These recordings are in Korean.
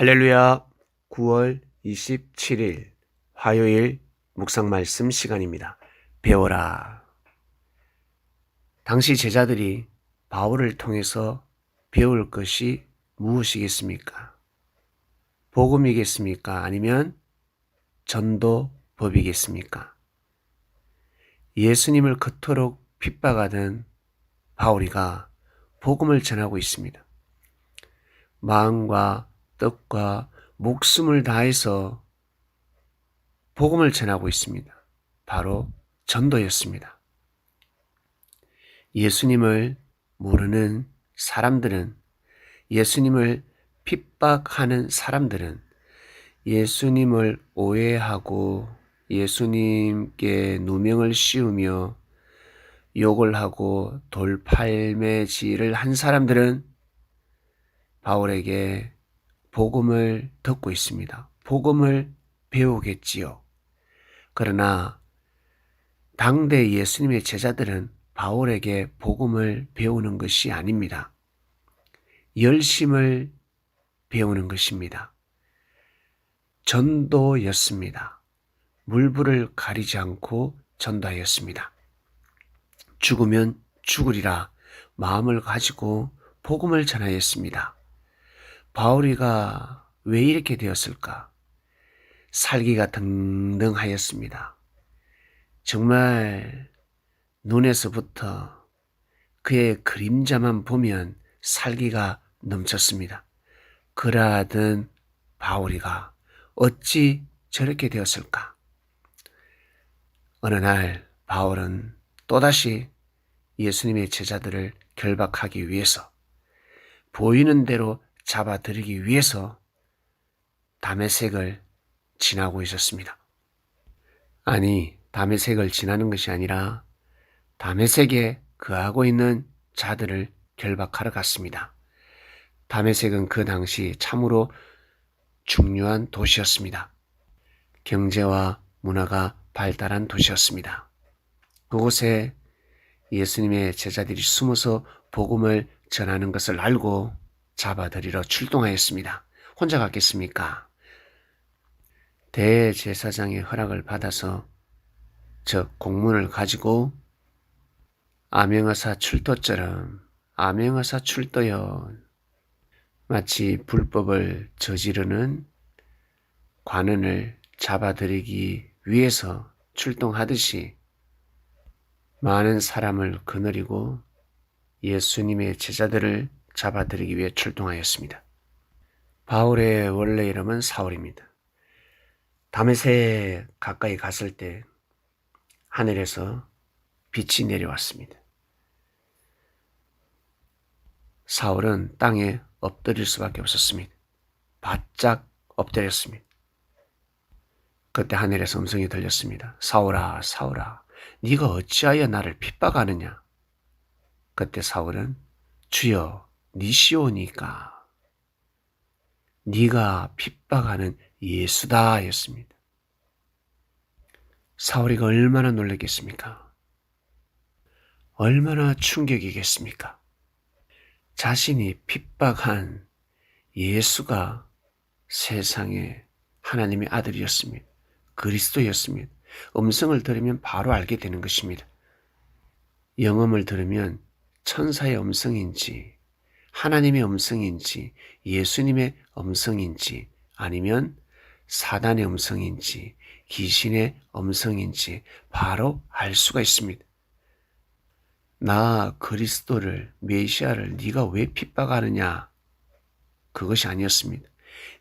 할렐루야 9월 27일 화요일 묵상 말씀 시간입니다. 배워라. 당시 제자들이 바울을 통해서 배울 것이 무엇이겠습니까? 복음이겠습니까? 아니면 전도법이겠습니까? 예수님을 그토록 핍박하던 바울이가 복음을 전하고 있습니다. 마음과 뜻과 목숨을 다해서 복음을 전하고 있습니다. 바로 전도였습니다. 예수님을 모르는 사람들은 예수님을 핍박하는 사람들은 예수님을 오해하고 예수님께 누명을 씌우며 욕을 하고 돌팔매질을 한 사람들은 바울에게 복음을 듣고 있습니다. 복음을 배우겠지요. 그러나 당대 예수님의 제자들은 바울에게 복음을 배우는 것이 아닙니다. 열심을 배우는 것입니다. 전도였습니다. 물불을 가리지 않고 전도하였습니다. 죽으면 죽으리라 마음을 가지고 복음을 전하였습니다. 바울이가 왜 이렇게 되었을까? 살기가 등등하였습니다. 정말 눈에서부터 그의 그림자만 보면 살기가 넘쳤습니다. 그러하던 바울이가 어찌 저렇게 되었을까? 어느 날 바울은 또다시 예수님의 제자들을 결박하기 위해서 보이는 대로 잡아들이기 위해서 담의색을 지나고 있었습니다. 아니, 담의색을 지나는 것이 아니라 담의색에 거하고 있는 자들을 결박하러 갔습니다. 담의색은 그 당시 참으로 중요한 도시였습니다. 경제와 문화가 발달한 도시였습니다. 그곳에 예수님의 제자들이 숨어서 복음을 전하는 것을 알고 잡아들이러 출동하였습니다. 혼자 갔겠습니까? 대제사장의 허락을 받아서 즉 공문을 가지고 암행어사 출도처럼 암행어사 출도여 마치 불법을 저지르는 관원을 잡아들이기 위해서 출동하듯이 많은 사람을 거느리고 예수님의 제자들을 잡아들이기 위해 출동하였습니다. 바울의 원래 이름은 사울입니다. 담에새 가까이 갔을 때 하늘에서 빛이 내려왔습니다. 사울은 땅에 엎드릴 수밖에 없었습니다. 바짝 엎드렸습니다. 그때 하늘에서 음성이 들렸습니다. 사울아, 사울아, 네가 어찌하여 나를 핍박하느냐? 그때 사울은 주여, 니시오니까 네가 핍박하는 예수다 였습니다. 사울이가 얼마나 놀랐겠습니까? 얼마나 충격이겠습니까? 자신이 핍박한 예수가 세상의 하나님의 아들이었습니다. 그리스도였습니다. 음성을 들으면 바로 알게 되는 것입니다. 영음을 들으면 천사의 음성인지 하나님의 음성인지 예수님의 음성인지 아니면 사단의 음성인지 귀신의 음성인지 바로 알 수가 있습니다. 나 그리스도를 메시아를 네가 왜 핍박하느냐? 그것이 아니었습니다.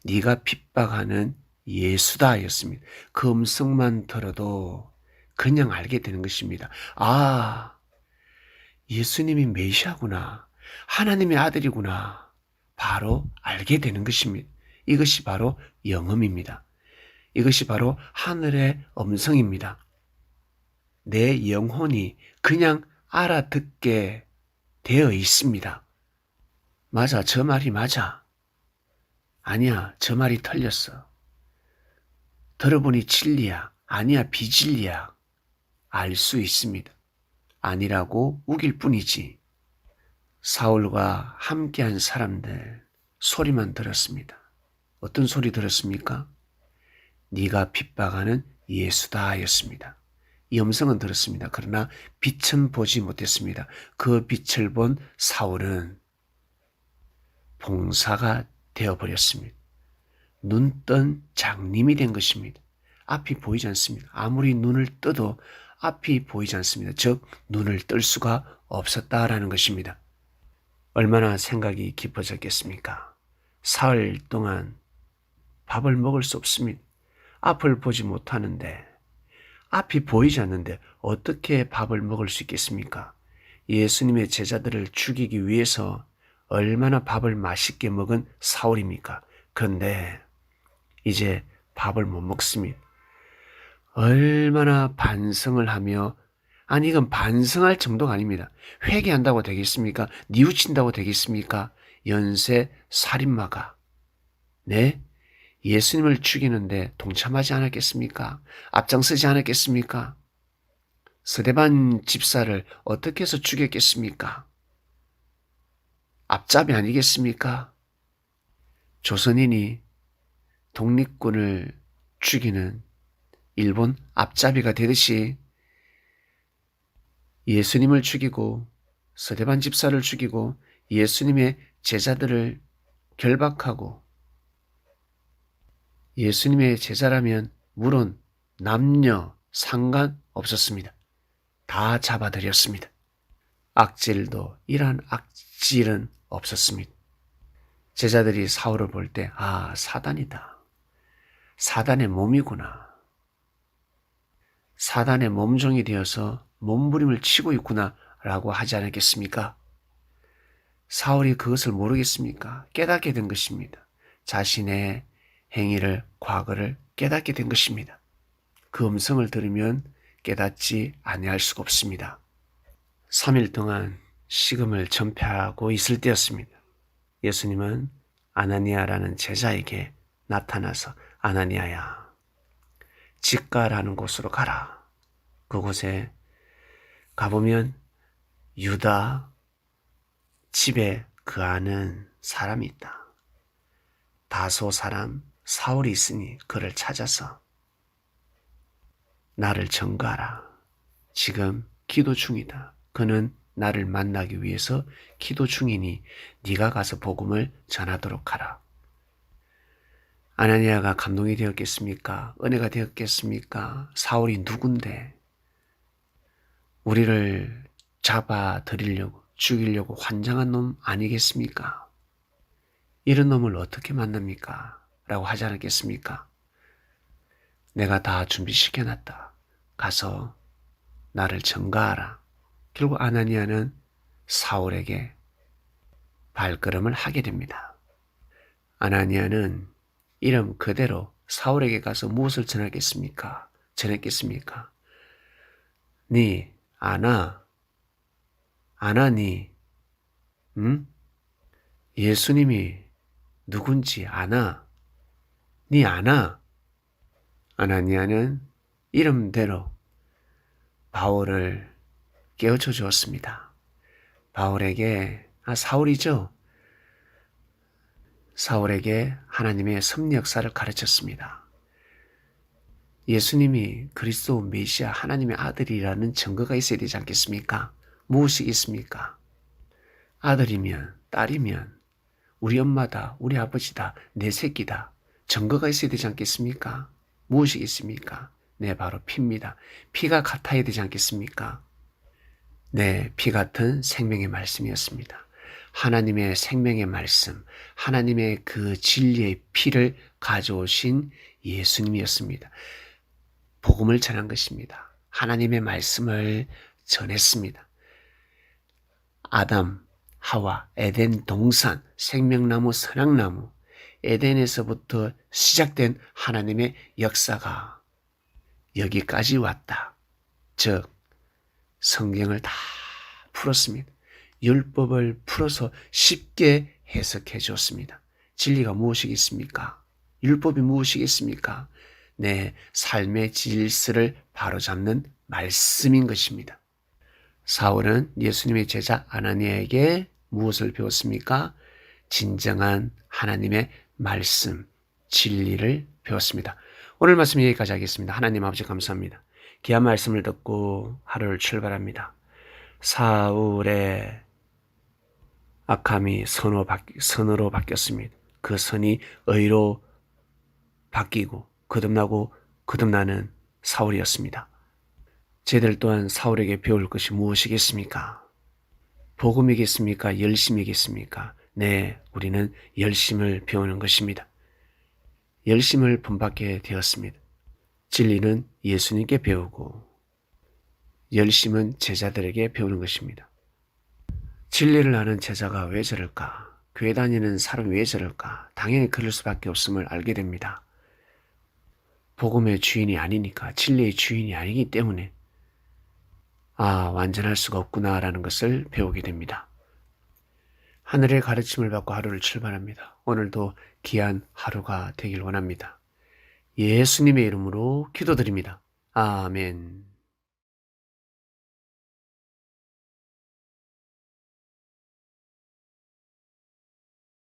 네가 핍박하는 예수다였습니다. 그 음성만 들어도 그냥 알게 되는 것입니다. 아, 예수님이 메시아구나. 하나님의 아들이구나. 바로 알게 되는 것입니다. 이것이 바로 영음입니다. 이것이 바로 하늘의 음성입니다. 내 영혼이 그냥 알아듣게 되어 있습니다. 맞아, 저 말이 맞아. 아니야, 저 말이 틀렸어. 들어보니 진리야. 아니야, 비진리야. 알 수 있습니다. 아니라고 우길 뿐이지. 사울과 함께한 사람들 소리만 들었습니다. 어떤 소리 들었습니까? 네가 핍박하는 예수다 였습니다. 이 음성은 들었습니다. 그러나 빛은 보지 못했습니다. 그 빛을 본 사울은 봉사가 되어버렸습니다. 눈뜬 장님이 된 것입니다. 앞이 보이지 않습니다. 아무리 눈을 떠도 앞이 보이지 않습니다. 즉, 눈을 뜰 수가 없었다라는 것입니다. 얼마나 생각이 깊어졌겠습니까? 사흘 동안 밥을 먹을 수 없습니다. 앞을 보지 못하는데, 앞이 보이지 않는데 어떻게 밥을 먹을 수 있겠습니까? 예수님의 제자들을 죽이기 위해서 얼마나 밥을 맛있게 먹은 사울입니까? 그런데 이제 밥을 못 먹습니다. 얼마나 반성을 하며 아니 이건 반성할 정도가 아닙니다. 회개한다고 되겠습니까? 뉘우친다고 되겠습니까? 연쇄 살인마가 네 예수님을 죽이는데 동참하지 않았겠습니까? 앞장서지 않았겠습니까? 서대반 집사를 어떻게 해서 죽였겠습니까? 앞잡이 아니겠습니까? 조선인이 독립군을 죽이는 일본 앞잡이가 되듯이 예수님을 죽이고 서대반 집사를 죽이고 예수님의 제자들을 결박하고 예수님의 제자라면 물론 남녀 상관 없었습니다. 다 잡아들였습니다. 악질도 이러한 악질은 없었습니다. 제자들이 사울을 볼 때, 아, 사단이다. 사단의 몸이구나. 사단의 몸종이 되어서 몸부림을 치고 있구나. 라고 하지 않았겠습니까? 사울이 그것을 모르겠습니까? 깨닫게 된 것입니다. 자신의 행위를, 과거를 깨닫게 된 것입니다. 그 음성을 들으면 깨닫지 아니할 수가 없습니다. 3일 동안 식음을 전폐하고 있을 때였습니다. 예수님은 아나니아라는 제자에게 나타나서 아나니아야, 직가라는 곳으로 가라. 그곳에 가보면 유다 집에 그 아는 사람이 있다. 다소 사람 사울이 있으니 그를 찾아서 나를 전가하라. 지금 기도 중이다. 그는 나를 만나기 위해서 기도 중이니 네가 가서 복음을 전하도록 하라. 아나니아가 감동이 되었겠습니까? 은혜가 되었겠습니까? 사울이 누군데 우리를 잡아 들이려고 죽이려고 환장한 놈 아니겠습니까? 이런 놈을 어떻게 만납니까? 라고 하지 않았겠습니까? 내가 다 준비시켜놨다. 가서 나를 전가하라. 결국 아나니아는 사울에게 발걸음을 하게 됩니다. 아나니아는 이름 그대로 사울에게 가서 무엇을 전하겠습니까? 전했겠습니까? 니 아나 아나니 응? 예수님이 누군지 아나 니 아나 아나니아는 이름대로 바울을 깨우쳐 주었습니다. 바울에게 아 사울이죠. 사울에게 하나님의 섭리 역사를 가르쳤습니다. 예수님이 그리스도 메시아 하나님의 아들이라는 증거가 있어야 되지 않겠습니까? 무엇이겠습니까? 아들이면 딸이면 우리 엄마다, 우리 아버지다, 내 새끼다. 증거가 있어야 되지 않겠습니까? 무엇이겠습니까? 네, 바로 피입니다. 피가 같아야 되지 않겠습니까? 네, 피 같은 생명의 말씀이었습니다. 하나님의 생명의 말씀, 하나님의 그 진리의 피를 가져오신 예수님이었습니다. 복음을 전한 것입니다. 하나님의 말씀을 전했습니다. 아담, 하와, 에덴 동산, 생명나무, 선악나무, 에덴에서부터 시작된 하나님의 역사가 여기까지 왔다. 즉, 성경을 다 풀었습니다. 율법을 풀어서 쉽게 해석해 주었습니다. 진리가 무엇이겠습니까? 율법이 무엇이겠습니까? 내 삶의 질서를 바로잡는 말씀인 것입니다. 사울은 예수님의 제자 아나니아에게 무엇을 배웠습니까? 진정한 하나님의 말씀, 진리를 배웠습니다. 오늘 말씀 여기까지 하겠습니다. 하나님 아버지 감사합니다. 귀한 말씀을 듣고 하루를 출발합니다. 사울의 악함이 선으로, 바뀌, 선으로 바뀌었습니다. 그 선이 의로 바뀌고 거듭나고 거듭나는 사울이었습니다. 저희들 또한 사울에게 배울 것이 무엇이겠습니까? 복음이겠습니까? 열심이겠습니까? 네, 우리는 열심을 배우는 것입니다. 열심을 본받게 되었습니다. 진리는 예수님께 배우고 열심은 제자들에게 배우는 것입니다. 진리를 아는 제자가 왜 저럴까? 교회 다니는 사람이 왜 저럴까? 당연히 그럴 수밖에 없음을 알게 됩니다. 복음의 주인이 아니니까, 진리의 주인이 아니기 때문에, 아, 완전할 수가 없구나라는 것을 배우게 됩니다. 하늘의 가르침을 받고 하루를 출발합니다. 오늘도 귀한 하루가 되길 원합니다. 예수님의 이름으로 기도드립니다. 아멘.